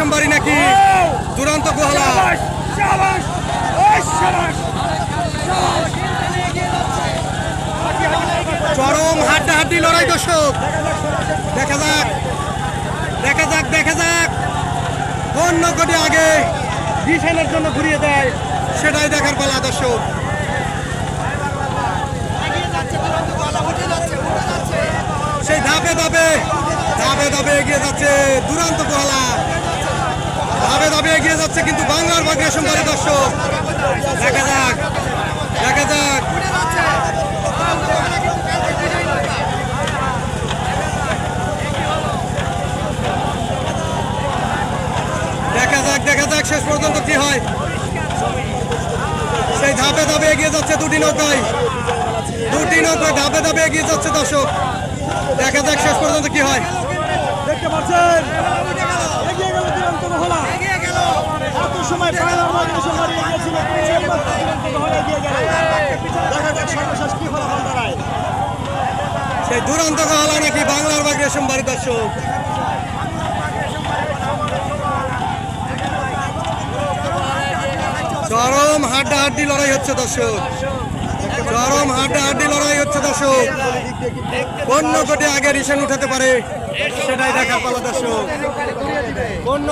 রেশমবাড়ি নাকি দুরন্ত গোহালা? চরম হাড্ডা হাড্ডি লড়াই দর্শক। দেখা যাক দেখা যাক দেখা যাক। কোন নৌকটি আগে ডিসাইনের জন্য ঘুরিয়ে দেয়, সেটাই দেখার পালা দর্শক। সেই ধাপে ধাপে ধাপে ধাপে এগিয়ে যাচ্ছে দুরান্ত গোহালা। ধাপে এগিয়ে যাচ্ছে কিন্তু বাংলার বাঘ রেশমবাড়ি দর্শক। দেখা যাক দেখা যাক। দেখা যাক দেখা যাক শেষ পর্যন্ত কি হয়। সেই ধাপে ধাপে এগিয়ে যাচ্ছে দুটি নৌকায় দুটি নৌকায় ধাপে ধাপে এগিয়ে যাচ্ছে দর্শক দেখা যাক শেষ পর্যন্ত কি হয় দেখতে পাচ্ছেন এগিয়ে গেল দুরন্ত মহলা এত সময় বাংলার মাঝে সময় মহলা গেল দেখা যাক সর্বশেষ কি ফলাফল দাঁড়ায়। সেই দুরন্ত গহলা নাকি বাংলার বাঘ রেশম বাড়ি দর্শক। চরম হাড্ডা হাড্ডি লড়াই হচ্ছে দর্শক। চরম হাড্ডা হাড্ডি লড়াই হচ্ছে দর্শক। কোন কোটি আগে রিসেন উঠাতে পারে, সেটাই দেখার পালা দর্শক। কোন